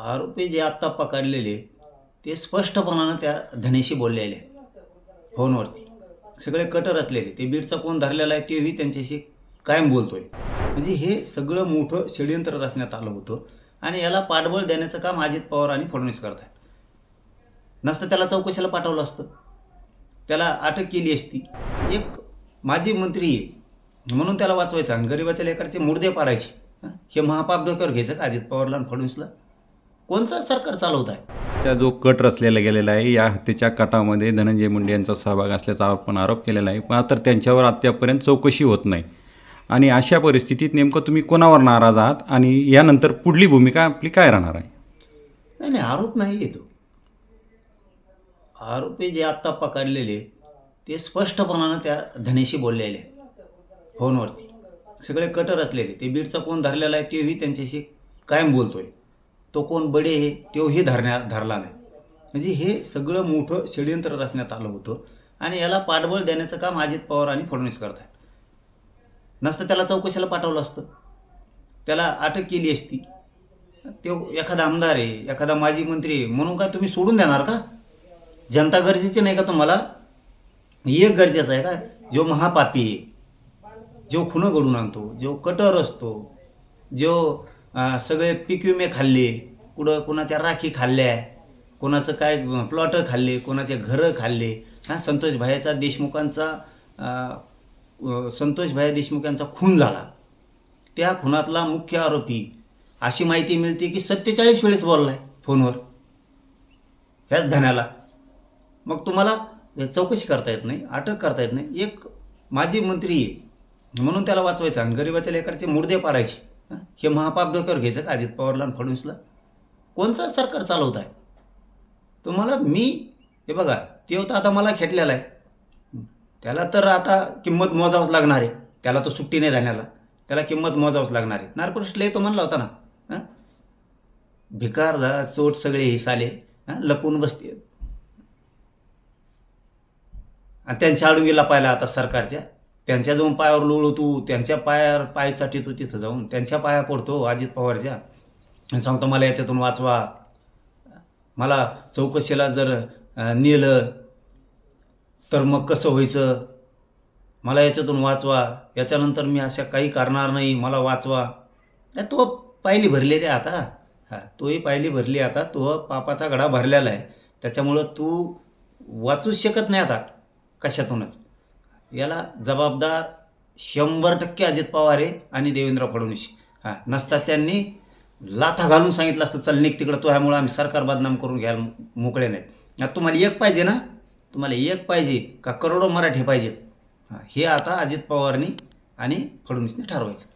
आरोपी जे आत्ता पकडलेले ते स्पष्टपणानं त्या धनेशी बोललेले फोनवरती. सगळे कटर असलेले. ते बीडचा कोण धरलेला आहे तेही त्यांच्याशी कायम बोलतोय. म्हणजे हे सगळं मोठं षडयंत्र रचण्यात आलं होतं आणि याला पाठबळ देण्याचं काम अजित पवार आणि फडणवीस करत आहेत नसतं त्याला चौकशीला पाठवलं असतं. त्याला अटक केली असती. एक माजी मंत्री आहे. म्हणून त्याला वाचवायचं आणि गरिबाच्या लेकरचे मुर्दे पाडायचे. हे महापाप डोक्यावर घ्यायचं का अजित पवारला आणि फडणवीसला? कोणतं सरकार चालवत आहे चा जो कट रचलेला गेलेला आहे या हत्येच्या कटामध्ये धनंजय मुंडे यांचा सहभाग असल्याचा आपण आरोप केलेला आहे. मात्र त्यांच्यावर अद्यापर्यंत चौकशी होत नाही. आणि अशा परिस्थितीत नेमकं तुम्ही कोणावर नाराज आहात? आणि यानंतर पुढली भूमिका आपली काय राहणार आहे? नाही नाही आरोप नाही येतो आरोपी जे आत्ता पकडलेले ते स्पष्टपणानं त्या धनेशी बोललेले फोनवरती. सगळे कटर असलेले ते बीडचा कोण धरलेला आहे तेही त्यांच्याशी कायम बोलतोय. तो कोण बडे आहे तोही धरण्या धरला नाही म्हणजे हे सगळं मोठं षडयंत्र रचण्यात आलं होतं आणि याला पाठबळ देण्याचं काम अजित पवार आणि फडणवीस करत आहेत नसतं त्याला चौकशीला पाठवलं असतं. त्याला अटक केली असती. तो एखादा आमदार आहे एखादा माजी मंत्री आहे म्हणून काय तुम्ही सोडून देणार का? जनता गरजेची नाही का तुम्हाला? एक गरजेचं आहे का? जो महापापी आहे जो खुणं घडून आणतो जो कटर असतो जो सगळे पीक विमे खाल्ले कुठं कोणाच्या राखी खाल्ल्या कोणाचं काय प्लॉटं खाल्ले कोणाचे घरं खाल्ले. हा संतोष भायाचा देशमुखांचा संतोष भाया देशमुख यांचा खून झाला. त्या खुनातला मुख्य आरोपी अशी माहिती मिळते की सत्तेचाळीस वेळेस बोललाय फोनवर. ह्याच धन्याला. मग तुम्हाला चौकशी करता येत नाही अटक करता येत नाही. एक माजी मंत्री आहे म्हणून त्याला वाचवायचं आणि गरिबाच्या लेकरचे मुर्दे पाडायचे. हे महापाप डोक्यावर घ्यायचं का? अजित पवारला आणि फडणवीसला? कोणतं सरकार चालवत आहे तुम्हाला मी हे बघा ते तर आता मला खेटलेला आहे. त्याला तर आता किंमत मोजावंच लागणार आहे. त्याला तो सुट्टी नाही जाण्याला त्याला किंमत मोजावंच लागणार आहे. नार्कोटिस्टला तो म्हणला होता ना? भिकारला चोट सगळे हे? साले लपून बसते. आणि त्यांच्या आडवीला पाहिला आता सरकारच्या. त्यांच्या जाऊन पायावर लोळू तू त्यांच्या पायावर पाय चाटी तू तिथं जाऊन. त्यांच्या पाया पडतो हो अजित पवारच्या. आणि सांगतो मला याच्यातून वाचवा. मला चौकशीला जर नेलं तर मग कसं व्हायचं? मला याच्यातून वाचवा. याच्यानंतर मी अशा काही करणार नाही. मला वाचवा. नाही, तो पायली भरली रे आता. हा तोही पायली भरली आता. तो पापाचा घडा भरलेला आहे. त्याच्यामुळं तू वाचूच शकत नाही आता कशातूनच. याला जबाबदार शंभर टक्के अजित पवार आहे आणि देवेंद्र फडणवीस. हां नसता त्यांनी लाथा घालून सांगितलं असतं चल निघ तिकडं तो ह्यामुळं आम्ही सरकार बदनाम करून घ्यायला मोकळे नाहीत. आता तुम्हाला एक पाहिजे ना? तुम्हाला एक पाहिजे का करोडो मराठी पाहिजेत हां हे आता अजित पवारनी आणि फडणवीसने ठरवायचं.